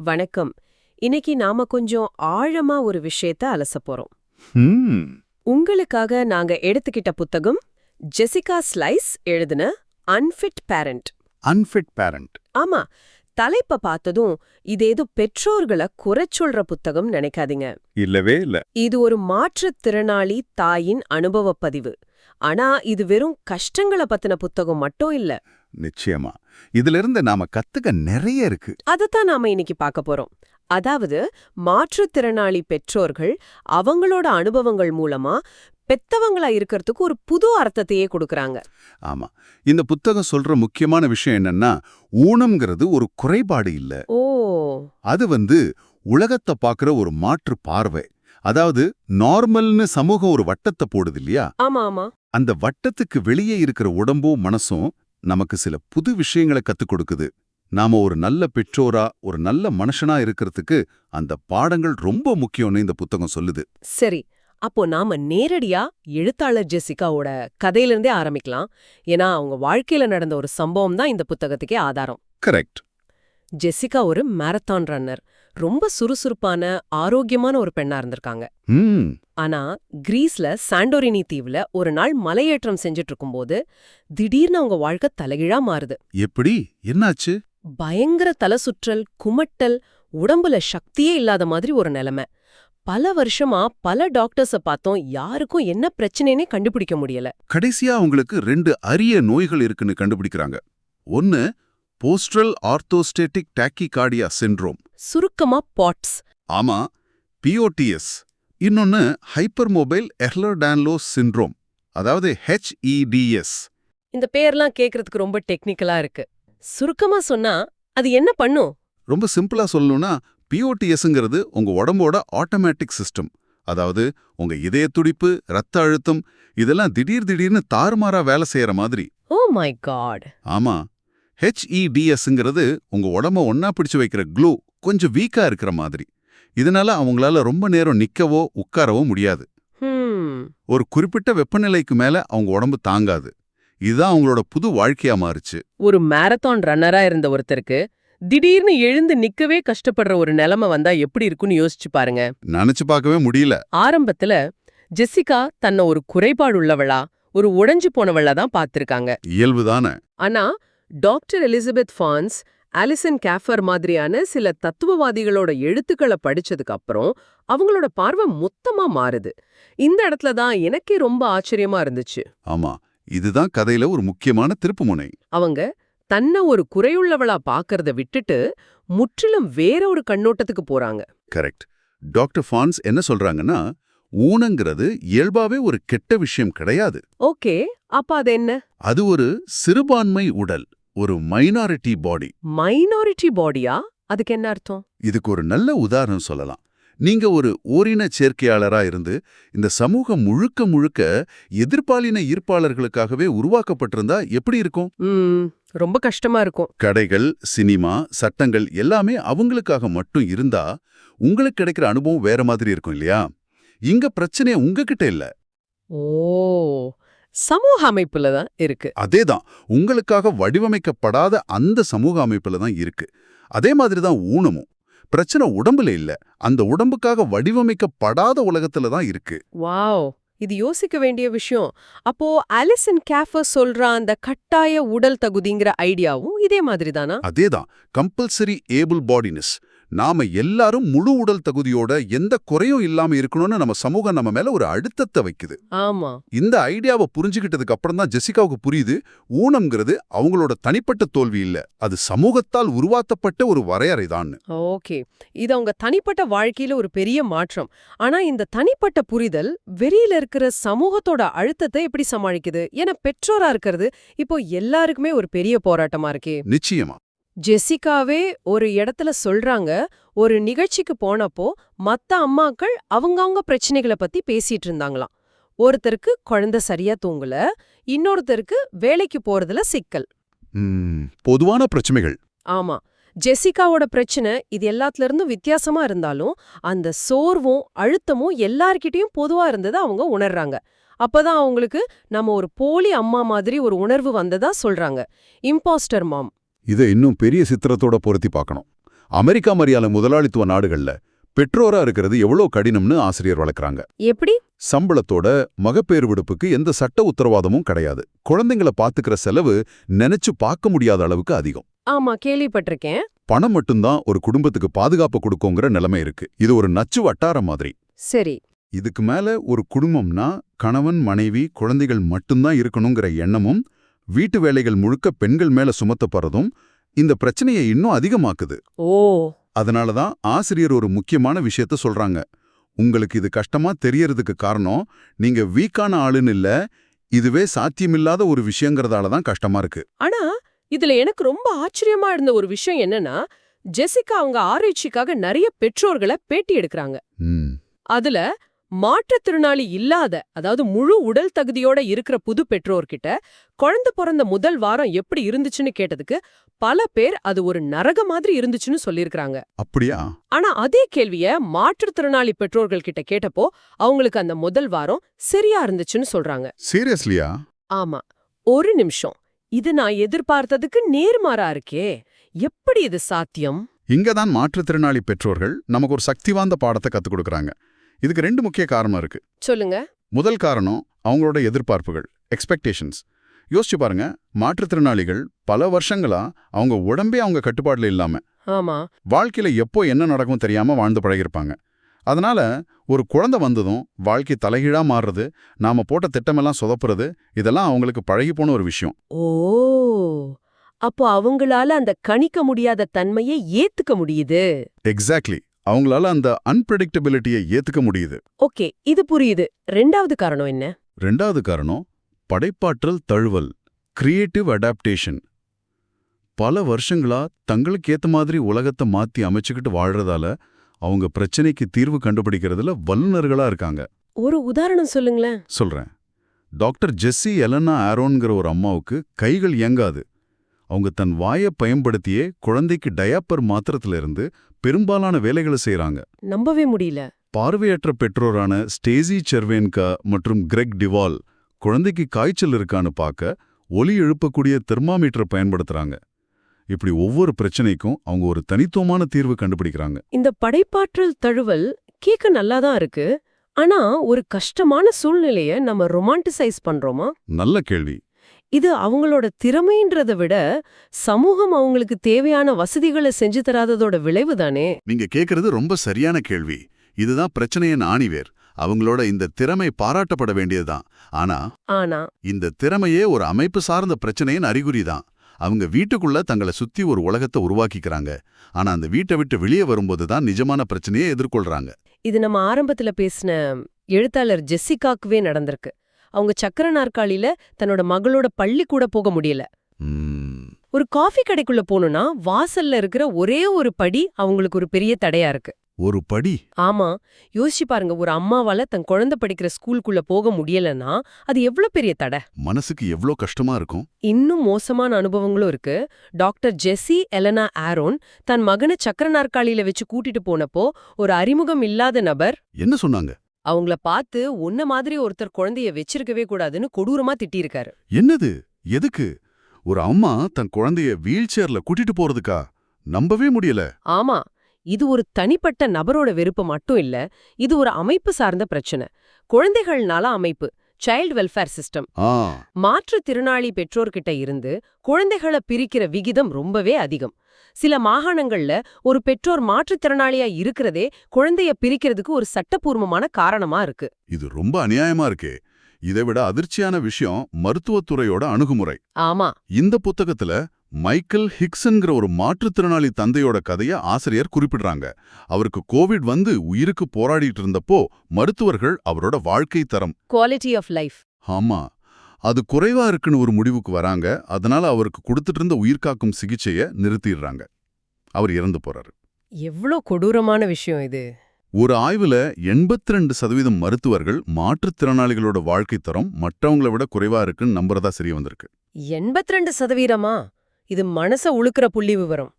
வணக்கம். இன்னைக்கு நாம கொஞ்சம் ஆழமா ஒரு விஷயத்த அலச போறோம். உங்களுக்காக நாங்க எடுத்துக்கிட்ட புத்தகம் ஜெசிகா ஸ்லைஸ் எழுதின அன்ஃபிட் பேரண்ட் unfit parent. ஆமா தலைப்ப பார்த்ததும் இது ஏதோ பெற்றோர்களை குறைச்சொல்ற புத்தகம் நினைக்காதீங்க. இல்லவே இல்ல. இது ஒரு மாற்றுத்திறனாளி தாயின் அனுபவப் பதிவு. ஆனா இது வெறும் கஷ்டங்களை பத்தின புத்தகம் மட்டும் இல்ல. நிச்சயமா. இதுல இருந்து நாம கத்துக்க நிறைய இருக்கு. அதத்தான் நாம இன்னைக்கு பார்க்க போறோம். அதாவது மாற்றுத்திறனாளி பெற்றோர்கள் அவங்களோட அனுபவங்கள் மூலமா பெத்தவங்களா இருக்கிறதுக்கு ஒரு புது அர்த்தத்தையே கொடுக்கறாங்க. ஆமா. இந்த புத்தகம் சொல்ற முக்கியமான விஷயம் என்னன்னா ஊனம்ங்கிறது ஒரு குறைபாடு இல்ல. ஓ. அது வந்து உலகத்தை பார்க்கிற ஒரு மாற்று பார்வை. அதாவது நார்மல்னு சமூகம் ஒரு வட்டத்தை போடுது இல்லையா? ஆமா ஆமா. அந்த வட்டத்துக்கு வெளியே இருக்கிற உடம்பும் மனசும் நமக்கு சில புது விஷயங்களை கத்துக் கொடுக்குது. நாம ஒரு நல்ல பெற்றோரா ஒரு நல்ல மனுஷனா இருக்கிறதுக்கு அந்த பாடங்கள் ரொம்ப முக்கியம்னு இந்த புத்தகம் சொல்லுது. சரி அப்போ நாம நேரடியா எழுத்தாளர் ஜெசிகாவோட கதையில இருந்தே ஆரம்பிக்கலாம். ஏன்னா அவங்க வாழ்க்கையில நடந்த ஒரு சம்பவம் தான் இந்த புத்தகத்துக்கே ஆதாரம். கரெக்ட். ஜெசிகா ஒரு மாரத்தான் ரன்னர் ரொம்ப சுறுசுறுப்பான ஆரோக்கியமான ஒரு பெண்ணா இருந்திருக்காங்க. ஆனா கிரீஸ்ல சாண்டோரினி தீவுல ஒரு நாள் மலையேற்றம் செஞ்சுட்டு இருக்கும்போது திடீர்னு அவங்க வாழ்க்கை தலைகீழா மாறுது. எப்படி? என்னாச்சு? பயங்கர தலசுற்றல் குமட்டல் உடம்புல சக்தியே இல்லாத மாதிரி ஒரு நிலைமை. பல வருஷமா பல டாக்டர்ஸ பார்த்தோம் யாருக்கும் என்ன பிரச்சனைனே கண்டுபிடிக்க முடியல. கடைசியா அவங்களுக்கு ரெண்டு அரிய நோய்கள் இருக்குன்னு கண்டுபிடிக்கிறாங்க. ஒன்னு போஸ்ட்ரல் ஆர்த்தோஸ்டேட்டிக் டாக்கிகார்டியா சிண்ட்ரோம். சுருக்கமா பாட்ஸ். ஆமா பிஓடிஎஸ் இன்னொன்னு ஹைப்பர் மொபைல் எஹ்லர்டான்லோ சிண்ட்ரோம். அதாவது ஹெச்இடிஎஸ் இந்த பேர்லாம் கேக்குறதுக்கு ரொம்ப டெக்னிக்கலா இருக்கு. சுருக்கமா சொன்னா அது என்ன பண்ணும்? ரொம்ப சிம்பிளா சொல்லணும்னா பிஓடிஎஸ்ங்கிறது உங்க உடம்போட ஆட்டோமேட்டிக் சிஸ்டம். அதாவது உங்க இதய துடிப்பு ரத்த அழுத்தம் இதெல்லாம் திடீர் திடீர்னு தாறுமாறா வேலை செய்யற மாதிரி. Oh my God. ஆமா ஹெச்இடிஎஸ்ங்கிறது உங்க உடம்ப ஒன்னா பிடிச்சு வைக்கிற க்ளூ கொஞ்சம் வீக்கா இருக்கிற மாதிரி. இதனால அவங்களால ரொம்ப நேரம் நிக்கவோ உட்காரவோ முடியாது. ஒரு குறிப்பிட்ட வெப்பநிலைக்கு மேல அவங்க உடம்பு தாங்காது. இதுதான் அவங்களோட புது வாழ்க்கையா மாறுச்சு. ஒரு மாரத்தான் ரன்னரா இருந்த ஒருத்தருக்கு திடீர்னு எழுந்து நிக்கவே கஷ்டப்படுற ஒரு நிலைமை வந்தா எப்படி இருக்குன்னு யோசிச்சு பாருங்க. நினைச்சு பார்க்கவே முடியல. ஆரம்பத்துல ஜெசிகா தன்னை ஒரு குறைபாடுள்ளவளா ஒரு உடைஞ்சு போனவளா தான் பார்த்திருக்காங்க. இயல்புதானே ஆனா doctor Elizabeth fans Alison Kafer மாதிரியான சில தத்துவவாதிகளோட எழுத்துக்களை படிச்சதுக்கு அப்புறம் அவங்களோட பார்வை மொத்தமா மாறுது. இந்த இடத்துல தான் எனக்கே ரொம்ப ஆச்சரியமா இருந்துச்சு. ஆமா இதுதான் கதையில ஒரு முக்கியமான திருப்புமுனை அவங்க தன்னை ஒரு குறையுள்ளவளா பார்க்கறத விட்டுட்டு முற்றிலும் வேற ஒரு கண்ணோட்டத்துக்கு போறாங்க. கரெக்ட். டாக்டர் ஃபான்ஸ் என்ன சொல்றாங்கன்னா ஊனங்கிறது இயல்பாவே ஒரு கெட்ட விஷயம் கிடையாது. ஓகே அப்ப அது என்ன? அது ஒரு சிறுபான்மை உடல். ஒரு மைனாரிட்டி பாடி மைனாரிட்டி பாடியா அதுக்கு என்ன அர்த்தம்? இதுக்கு ஒரு நல்ல உதாரணம் சொல்லலாம். நீங்க ஒரு ஓரின சேர்க்கையாளரா இருந்து இந்த சமூகம் முழுக்க முழுக்க எதிர்பாலின ஈர்ப்பாளர்களுக்காகவே உருவாக்கப்பட்டிருந்தா எப்படி இருக்கும்? ம் ரொம்ப கஷ்டமா இருக்கும். கடைகள் சினிமா சட்டங்கள் எல்லாமே அவங்களுக்காக மட்டும் இருந்தா உங்களுக்கு கிடைக்கிற அனுபவம் வேற மாதிரி இருக்கும் இல்லையா? இங்க பிரச்சனை உங்ககிட்ட இல்ல. ஓ சமூக அமைப்புல தான் இருக்கு. அதேதான். உங்களுக்காக வடிவமைக்கப்படாத அந்த சமூக அமைப்புல தான் இருக்கு. அதே மாதிரி தான் ஊனமும். பிரச்சனை உடம்புல இல்ல. அந்த உடம்புக்காக வடிவமைக்கப்படாத உலகத்துல தான் இருக்கு. வாவ்! இது யோசிக்க வேண்டிய விஷயம். அப்போ அலிசன் கேஃபர் சொல்ற அந்த கட்டாய உடல் தகுதிங்கிற ஐடியாவும் இதே மாதிரி தானா? அதேதான். Compulsory able bodiedness. நாம எல்லாரும் முழு உடல் தகுதியோட எந்த குறையும் இல்லாம இருக்கணும்னு நம்ம சமூகம் நம்ம மேல ஒரு அழுத்தத்தை வைக்குது. ஆமா. இந்த ஐடியாவை புரிஞ்சுக்கிட்டதுக்கு அப்புறம் தான் ஜெசிகாவுக்கு புரியுது ஊனம்ங்கிறது அவங்களோட தனிப்பட்ட தோல்வி இல்ல அது சமூகத்தால் உருவாக்கப்பட்ட ஒரு வரையறைதான் ஓகே. இது அவங்க தனிப்பட்ட வாழ்க்கையில ஒரு பெரிய மாற்றம். ஆனா இந்த தனிப்பட்ட புரிதல் வெளியில இருக்கிற சமூகத்தோட அழுத்தத்தை எப்படி சமாளிக்குது? ஏன்னா பெற்றோரா இருக்கிறது இப்போ எல்லாருக்குமே ஒரு பெரிய போராட்டமா இருக்கே. நிச்சயமா. ஜெசிகாவே ஒரு இடத்துல சொல்றாங்க ஒரு நிகழ்ச்சிக்கு போனப்போ மத்த அம்மாக்கள் அவங்கவங்க பிரச்சனைகளை பத்தி பேசிட்டு இருந்தாங்களாம். ஒருத்தருக்கு குழந்தை சரியா தூங்கல இன்னொருத்தருக்கு வேலைக்கு போறதுல சிக்கல். பொதுவான பிரச்சனைகள். ஆமா ஜெசிகாவோட பிரச்சனை இது எல்லாத்துல இருந்தும் வித்தியாசமா இருந்தாலும் அந்த சோர்வும் அழுத்தமும் எல்லார்கிட்டயும் பொதுவா இருந்ததை அவங்க உணர்றாங்க. அப்பதான் அவங்களுக்கு நம்ம ஒரு போலி அம்மா மாதிரி ஒரு உணர்வு வந்ததா சொல்றாங்க. Impostor mom. இதை இன்னும் பெரிய சித்திரத்தோட பொருத்தி பார்க்கணும். அமெரிக்கா மாதிரியான முதலாளித்துவ நாடுகள்ல பெற்றோரா இருக்கிறது எவ்வளோ கடினம்னு ஆசிரியர் வளர்க்குறாங்க. எப்படி? சம்பளத்தோட மகப்பேறு விடுப்புக்கு எந்த சட்ட உத்தரவாதமும் கிடையாது. குழந்தைங்கள பாத்துக்கிற செலவு நினைச்சு பார்க்க முடியாத அளவுக்கு அதிகம். ஆமா கேள்விப்பட்டிருக்கேன். பணம் மட்டும்தான் ஒரு குடும்பத்துக்கு பாதுகாப்பு கொடுக்குங்கிற நிலைமை இருக்கு. இது ஒரு நச்சு வட்டாரம் மாதிரி. சரி. இதுக்கு மேல ஒரு குடும்பம்னா கணவன் மனைவி குழந்தைகள் மட்டும்தான் இருக்கணுங்கிற எண்ணமும் வீட்டு வேலைகள் முழுக்க பெண்கள் மேல சுமத்தப்படுறதும் இந்த பிரச்சனையை இன்னும் அதிகமாக்குது. ஓ. அதனால தான் ஆசிரியர் ஒரு முக்கியமான விஷயத்த சொல்றாங்க. உங்களுக்கு இது கஷ்டமா தெரியறதுக்கு காரணம் நீங்க வீக்கான ஆளுன்னு இல்ல இதுவே சாத்தியமில்லாத ஒரு விஷயங்கிறதால தான் கஷ்டமா இருக்கு. ஆனா இதுல எனக்கு ரொம்ப ஆச்சரியமா இருந்த ஒரு விஷயம் என்னன்னா ஜெசிகா அவங்க ஆராய்ச்சிக்காக நிறைய பெற்றோர்களை பேட்டி எடுக்கறாங்க. அதுல மாற்றுத்திறனாளி இல்லாத அதாவது முழு உடல் தகுதியோட இருக்கிற புது பெற்றோர்கிட்ட குழந்தை பிறந்த முதல் வாரம் எப்படி இருந்துச்சுன்னு கேட்டதுக்கு பல பேர் அது ஒரு நரக மாதிரி இருந்துச்சுன்னு சொல்லியிருக்காங்க அப்படியா? ஆனா அதே கேள்விய மாற்றுத்திறனாளி பெற்றோர்கள் கிட்ட கேட்டப்போ அவங்களுக்கு அந்த முதல் வாரம் சரியா இருந்துச்சுன்னு சொல்றாங்க. சீரியஸ்லியா? ஆமா. ஒரு நிமிஷம். இது நான் எதிர்பார்த்ததுக்கு நேர்மாறா இருக்கே. எப்படி இது சாத்தியம்? இங்க தான் மாற்றுத்திறனாளி பெற்றோர்கள் நமக்கு ஒரு சக்தி வாய்ந்த பாடத்தை கத்துக் கொடுக்கறாங்க. இதுக்கு ரெண்டு முக்கிய காரணம் இருக்கு. சொல்லுங்க. முதல் காரணம் அவங்களோட எதிர்பார்ப்புகள் எக்ஸ்பெக்டேஷன்ஸ் யோசிச்சு பாருங்க மாற்றுத்திறனாளிகள் பல வருஷங்களா அவங்க உடம்பே அவங்க கட்டுப்பாடுல இல்லாம ஆமா. வாழ்க்கையில எப்போ என்ன நடக்கும் தெரியாம வாழ்ந்து பழகிருப்பாங்க அதனால ஒரு குழந்தை வந்ததும் வாழ்க்கை தலைகீழா மாறுறது நாம போட்ட திட்டமெல்லாம் சொதப்புறது இதெல்லாம் அவங்களுக்கு பழகி போன ஒரு விஷயம். ஓ! அப்போ அவங்களால அந்த கணிக்க முடியாத தன்மையை ஏத்துக்க முடியுது. எக்ஸாக்ட்லி அவங்களால அந்த அன்பிரடிக்டபிலிட்டியை ஏத்துக்க முடியுது. ஓகே இது புரியுது. ரெண்டாவது காரணம் என்ன? ரெண்டாவது காரணம் படைப்பாற்றல் தழுவல் கிரியேட்டிவ் அடாப்டேஷன் பல வருஷங்களா தங்களுக்கு ஏத்த மாதிரி உலகத்தை மாத்தி அமைச்சுக்கிட்டு வாழ்றதால அவங்க பிரச்சனைக்கு தீர்வு கண்டுபிடிக்கிறதுல வல்லுநர்களா இருக்காங்க. ஒரு உதாரணம் சொல்லுங்களேன். சொல்றேன். டாக்டர் ஜெஸ்ஸி எலனா ஆரோன்கிற ஒரு அம்மாவுக்கு கைகள் இயங்காது. அவங்க தன் வாயை பயன்படுத்தியே குழந்தைக்கு டயாப்பர் மாத்திரத்துல இருந்து பெரும்பாலான வேலைகளை செய்றாங்க. நம்பவே முடியல. பார்வையற்ற பெற்றோரான ஸ்டேசி செர்வேன்கா மற்றும் கிரெக் டிவால் குழந்தைக்கு காய்ச்சல் இருக்கான்னு பார்க்க ஒலி எழுப்பக்கூடிய தெர்மாமீட்டர் பயன்படுத்துறாங்க. இப்படி ஒவ்வொரு பிரச்சனைக்கும் அவங்க ஒரு தனித்துவமான தீர்வு கண்டுபிடிக்கிறாங்க. இந்த படைப்பாற்றல் தழுவல் கேட்க நல்லாதான் இருக்கு. ஆனா ஒரு கஷ்டமான சூழ்நிலைய நம்ம ரொமான்டிசைஸ் பண்றோமா? நல்ல கேள்வி. இது அவங்களோட திறமைன்றதை விட சமூகம் அவங்களுக்கு தேவையான வசதிகளை செஞ்சு தராததோட விளைவு தானே? நீங்க கேக்குறது ரொம்ப சரியான கேள்வி. இதுதான் பிரச்சனையின் ஆணிவேர். அவங்களோட இந்த திறமை பாராட்டப்பட வேண்டியதுதான். ஆனா ஆனா. இந்த திறமையே ஒரு அமைப்பு சார்ந்த பிரச்சனையின் அறிகுறிதான் அவங்க வீட்டுக்குள்ள தங்களை சுத்தி ஒரு உலகத்தை உருவாக்கிக்கிறாங்க. ஆனா அந்த வீட்டை விட்டு வெளியே வரும்போது தான் நிஜமான பிரச்சனையை எதிர்கொள்றாங்க. இது நம்ம ஆரம்பத்துல பேசின எழுத்தாளர் ஜெஸ்ஸிகாக்குவே நடந்திருக்கு. அவங்க சக்கர நாற்காலியில தன்னோட மகளோட பள்ளி கூட போக முடியல. ஒரு காஃபி கடைக்குள்ள போகணும்னா வாசல்ல இருக்கிற ஒரே ஒரு படி அவங்களுக்கு ஒரு பெரிய தடையா இருக்கு. ஒரு படி? ஆமா. யோசிச்சு பாருங்க ஒரு அம்மாவால தன் குழந்தை படிக்கிற ஸ்கூலுக்குள்ள போக முடியலன்னா அது எவ்வளவு பெரிய தடை? மனசுக்கு எவ்ளோ கஷ்டமா இருக்கும்? இன்னும் மோசமான அனுபவங்களும் இருக்கு. டாக்டர் ஜெஸ்ஸி எலனா ஆரோன் தன் மகனை சக்கர நாற்காலியில வச்சு கூட்டிட்டு போனப்போ ஒரு அறிமுகம் இல்லாத நபர் என்ன சொன்னாங்க? அவங்கள பார்த்து உன்ன மாதிரி ஒருத்தர் குழந்தைய வச்சிருக்கவே கூடாதுன்னு கொடூரமா திட்டியிருக்காரு. என்னது? எதுக்கு? ஒரு அம்மா தன் குழந்தைய வீல் சேர்ல கூட்டிட்டு போறதுக்கா? நம்பவே முடியல. ஆமா இது ஒரு தனிப்பட்ட நபரோட வெறுப்பு மட்டும் இல்ல இது ஒரு அமைப்பு சார்ந்த பிரச்சனை. குழந்தைகள் நல அமைப்பு. Child welfare system ah. மாற்றுத்திறனாளி பெற்றோர்கிட்ட இருந்து குழந்தைகளை பிரிக்கிற விகிதம் ரொம்பவே அதிகம். சில மாகாணங்கள்ல ஒரு பெற்றோர் மாற்றுத்திறனாளியா இருக்கிறதே குழந்தைய பிரிக்கிறதுக்கு ஒரு சட்டப்பூர்வமான காரணமா இருக்கு. இது ரொம்ப அநியாயமா இருக்கே. இதை விட அதிர்ச்சியான விஷயம் மருத்துவத்துறையோட அணுகுமுறை. ஆமா. இந்த புத்தகத்துல மைக்கேல் ஹிக்சன்கிற ஒரு மாற்றுத்திறனாளி தந்தையோட கதைய ஆசிரியர் குறிப்பிடுறாங்க. அவருக்கு கோவிட் வந்து உயிருக்கு போராடிட்டு இருந்தப்போ மருத்துவர்கள் அவரோட வாழ்க்கை தரம். குவாலிட்டி ஆஃப் லைஃப் ஆமா. அது குறைவா இருக்குன்னு ஒரு முடிவுக்கு வராங்க. அதனால அவருக்கு கொடுத்துட்டு இருந்த உயிர்காக்கும் சிகிச்சைய நிறுத்திடுறாங்க. அவர் இறந்து போறாரு. எவ்ளோ கொடூரமான விஷயம் இது. ஒரு ஆய்வுல 82% சதவீதம் மருத்துவர்கள் மாற்றுத்திறனாளிகளோட வாழ்க்கை தரம் மற்றவங்கள விட குறைவா இருக்குன்னு நம்புறதா சரி வந்திருக்கு. எண்பத்தி ரெண்டு சதவீதமா? இது மனச உழுக்கிற புள்ளி விவரம்.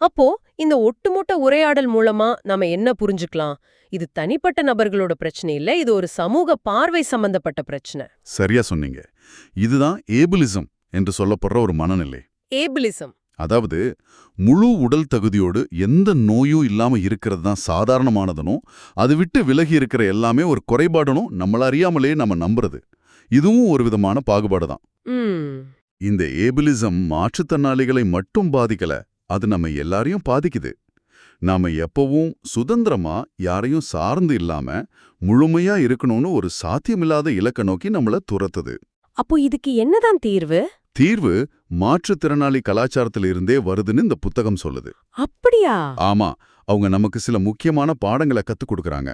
அப்போ இந்த ஒட்டுமொத்த உரையாடல் மூலமா நாம என்ன புரிஞ்சுக்கலாம்? இது தனிப்பட்ட நபர்களோட பிரச்சனை இல்ல இது ஒரு சமூக பார்வை சம்பந்தப்பட்ட பிரச்சனை. சரியா சொன்னீங்க. இதுதான் ஏபிலிசம் என்று சொல்லப்படுற ஒரு மனநிலை. ஏபிலிசம். அதாவது முழு உடல் தகுதியோடு எந்த நோயும் இல்லாம இருக்கிறது தான் சாதாரணமானதனும் அது விட்டு விலகி இருக்கிற எல்லாமே ஒரு குறைபாடனும் நம்மள அறியாமலே நம்ம நம்புறது. இதுவும் ஒரு விதமான பாகுபாடு தான் இந்த ஏபிலிசம் மாற்றுத்திறனாளிகளை மட்டும் பாதிக்கல அது நம்ம எல்லாரையும் பாதிக்குது. நாம எப்பவும் சுதந்திரமா யாரையும் சார்ந்து இல்லாம முழுமையா இருக்கணும்னு ஒரு சாத்தியமில்லாத இலக்க நோக்கி நம்மள துரத்துது. அப்போ இதுக்கு என்னதான் தீர்வு? தீர்வு மாற்றுத்திறனாளி கலாச்சாரத்துல இருந்தே வருதுன்னு இந்த புத்தகம் சொல்லுது. அப்படியா? ஆமா அவங்க நமக்கு சில முக்கியமான பாடங்களை கத்துக் கொடுக்கறாங்க.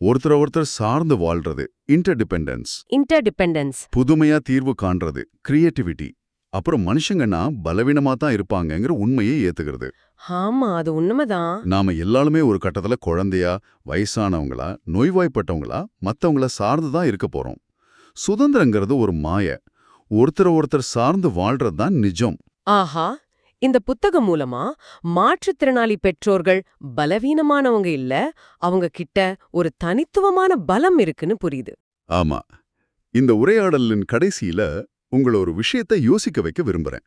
ஒருத்தர ஒருத்தர் சார்ந்து வாழ்றது இன்டர்டிபெண்டன்ஸ் இன்டர்டிபெண்டன்ஸ் புதுமையா தீர்வு காண்றது கிரியேட்டிவிட்டி அப்புறம் மனுஷங்கன்னா பலவீனமா தான் இருப்பாங்கங்கிற உண்மையை ஏத்துக்கிறது. ஆமா அது உண்மைதான். நாம எல்லாருமே ஒரு கட்டத்துல குழந்தையா வயசானவங்களா நோய்வாய்ப்பட்டவங்களா மத்தவங்கள சார்ந்து தான் இருக்க போறோம். சுதந்திரங்கிறது ஒரு மாய. ஒருத்தர ஒருத்தர் சார்ந்து வாழ்றது தான் நிஜம். ஆஹா இந்த புத்தகம் மூலமா மாற்றுத்திறனாளி பெற்றோர்கள் பலவீனமானவங்க இல்ல அவங்க கிட்ட ஒரு தனித்துவமான பலம் இருக்குன்னு புரியுது. ஆமா இந்த உரையாடலின் கடைசியில உங்கள ஒரு விஷயத்தை யோசிக்க வைக்க விரும்புறேன்.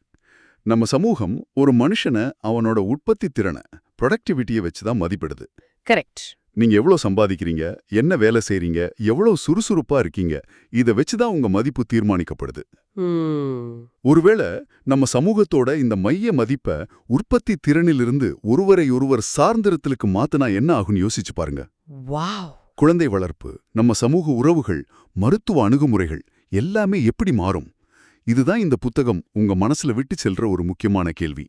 நம்ம சமூகம் ஒரு மனுஷனை அவனோட உற்பத்தி திறனை ப்ரொடக்டிவிட்டியை வச்சு தான் மதிப்பிடுது. கரெக்ட் நீங்க எவ்வளவு சம்பாதிக்கிறீங்க என்ன வேலை செய்றீங்க எவ்வளவு சுறுசுறுப்பா இருக்கீங்க இத வச்சு தான் உங்க மதிப்பு தீர்மானிக்கப்படுது. ஒருவேளை நம்ம சமூகத்தோட இந்த மைய மதிப்பை உற்பத்தி திறனிலிருந்து ஒருவரை ஒருவர் சார்ந்திருத்தலுக்கு மாத்துனா என்ன ஆகும்னு யோசிச்சு பாருங்க. குழந்தை வளர்ப்பு நம்ம சமூக உறவுகள் மருத்துவ அணுகுமுறைகள் எல்லாமே எப்படி மாறும்? இதுதான் இந்த புத்தகம் உங்க மனசுல விட்டு செல்ற ஒரு முக்கியமான கேள்வி.